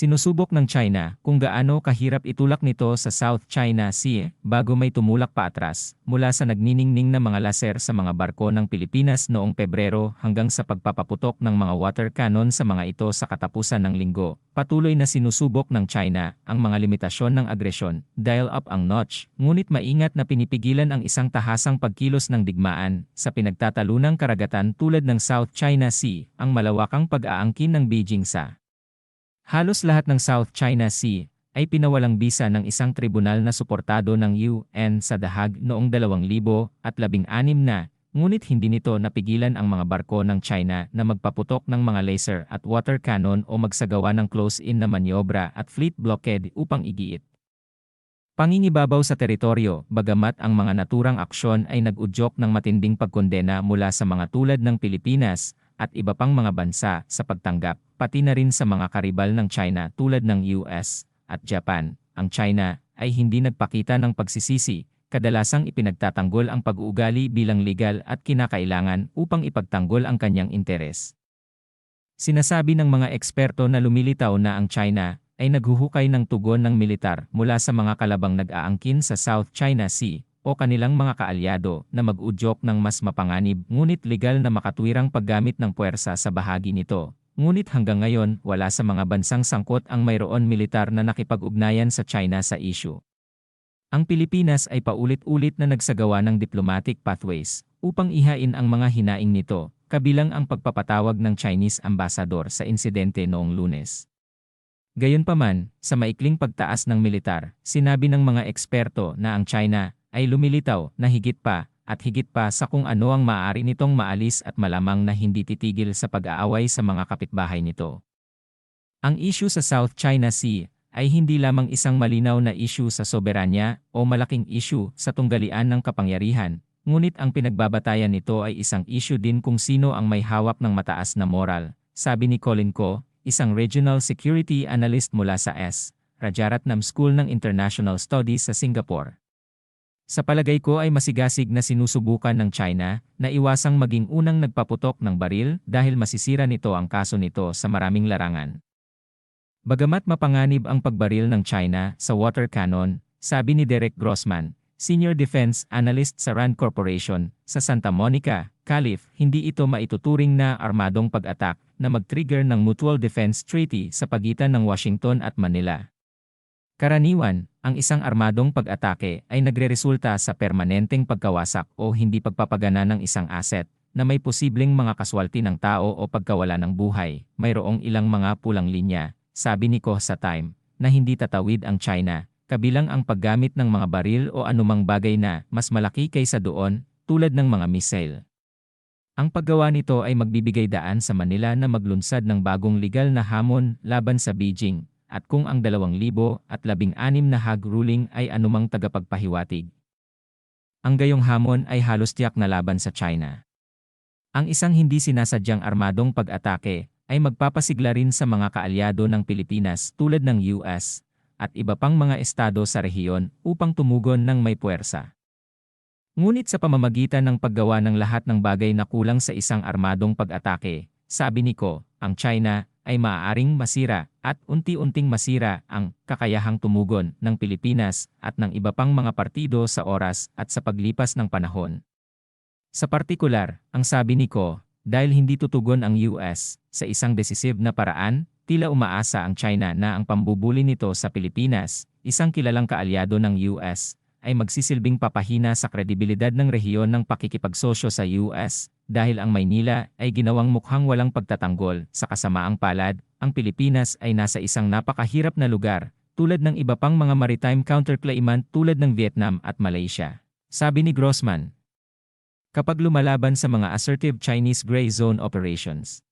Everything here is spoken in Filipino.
Sinusubok ng China kung gaano kahirap itulak nito sa South China Sea bago may tumulak pa atras mula sa nagniningning na mga laser sa mga barko ng Pilipinas noong Pebrero hanggang sa pagpapaputok ng mga water cannon sa mga ito sa katapusan ng linggo. Patuloy na sinusubok ng China ang mga limitasyon ng agresyon, dial up ang notch, ngunit maingat na pinipigilan ang isang tahasang pagkilos ng digmaan sa pinagtatalunang karagatan tulad ng South China Sea, ang malawakang pag-aangkin ng Beijing sa Halos lahat ng South China Sea ay pinawalang bisa ng isang tribunal na suportado ng UN sa Dahag noong 2016 na, ngunit hindi nito napigilan ang mga barko ng China na magpaputok ng mga laser at water cannon o magsagawa ng close-in na manyobra at fleet blockade upang igiit. Pangingibabaw sa teritoryo, bagamat ang mga naturang aksyon ay nag-udyok ng matinding pagkondena mula sa mga tulad ng Pilipinas at iba pang mga bansa sa pagtanggap pati na rin sa mga karibal ng China tulad ng US at Japan. Ang China ay hindi nagpakita ng pagsisisi, kadalasang ipinagtatanggol ang pag-uugali bilang legal at kinakailangan upang ipagtanggol ang kanyang interes. Sinasabi ng mga eksperto na lumilitaw na ang China ay naghuhukay ng tugon ng militar mula sa mga kalabang nag-aangkin sa South China Sea o kanilang mga kaalyado na mag-udyok ng mas mapanganib ngunit legal na makatwirang paggamit ng puwersa sa bahagi nito Ngunit hanggang ngayon, wala sa mga bansang sangkot ang mayroon militar na nakipag-ugnayan sa China sa issue. Ang Pilipinas ay paulit-ulit na nagsagawa ng diplomatic pathways upang ihain ang mga hinaing nito, kabilang ang pagpapatawag ng Chinese ambassador sa insidente noong lunes. Gayunpaman, sa maikling pagtaas ng militar, sinabi ng mga eksperto na ang China ay lumilitaw na higit pa at higit pa sa kung ano ang maaari nitong maalis at malamang na hindi titigil sa pag-aaway sa mga kapitbahay nito. Ang issue sa South China Sea ay hindi lamang isang malinaw na issue sa soberanya o malaking issue sa tunggalian ng kapangyarihan, ngunit ang pinagbabatayan nito ay isang issue din kung sino ang may hawak ng mataas na moral, sabi ni Colin Ko, isang regional security analyst mula sa S. Rajaratnam School ng International Studies sa Singapore. Sa palagay ko ay masigasig na sinusubukan ng China na iwasang maging unang nagpaputok ng baril dahil masisira nito ang kaso nito sa maraming larangan. Bagamat mapanganib ang pagbaril ng China sa water cannon, sabi ni Derek Grossman, Senior Defense Analyst sa RAND Corporation, sa Santa Monica, Calif, hindi ito maituturing na armadong pag-atak na mag-trigger ng Mutual Defense Treaty sa pagitan ng Washington at Manila. Karaniwan, ang isang armadong pag-atake ay nagreresulta sa permanenteng pagkawasak o hindi pagpapagana ng isang asset na may posibleng mga kaswalti ng tao o pagkawala ng buhay. Mayroong ilang mga pulang linya, sabi ni Koh sa Time, na hindi tatawid ang China, kabilang ang paggamit ng mga baril o anumang bagay na mas malaki kaysa doon, tulad ng mga missile. Ang paggawa nito ay magbibigay daan sa Manila na maglunsad ng bagong legal na hamon laban sa Beijing, at kung ang 2016 na Hague ruling ay anumang tagapagpahiwatig. Ang gayong hamon ay halos tiyak na laban sa China. Ang isang hindi sinasadyang armadong pag-atake ay magpapasigla rin sa mga kaalyado ng Pilipinas tulad ng US at iba pang mga estado sa rehiyon upang tumugon ng may puwersa. Ngunit sa pamamagitan ng paggawa ng lahat ng bagay na kulang sa isang armadong pag-atake, sabi ni Ko, ang China ay maaaring masira at unti-unting masira ang kakayahang tumugon ng Pilipinas at ng iba pang mga partido sa oras at sa paglipas ng panahon. Sa partikular, ang sabi ni Ko, dahil hindi tutugon ang US sa isang decisive na paraan, tila umaasa ang China na ang pambubuli nito sa Pilipinas, isang kilalang kaalyado ng US, ay magsisilbing papahina sa kredibilidad ng rehiyon ng pakikipagsosyo sa US dahil ang Maynila ay ginawang mukhang walang pagtatanggol sa kasamaang palad, ang Pilipinas ay nasa isang napakahirap na lugar tulad ng iba pang mga maritime counterclaimant tulad ng Vietnam at Malaysia. Sabi ni Grossman, kapag lumalaban sa mga assertive Chinese gray zone operations,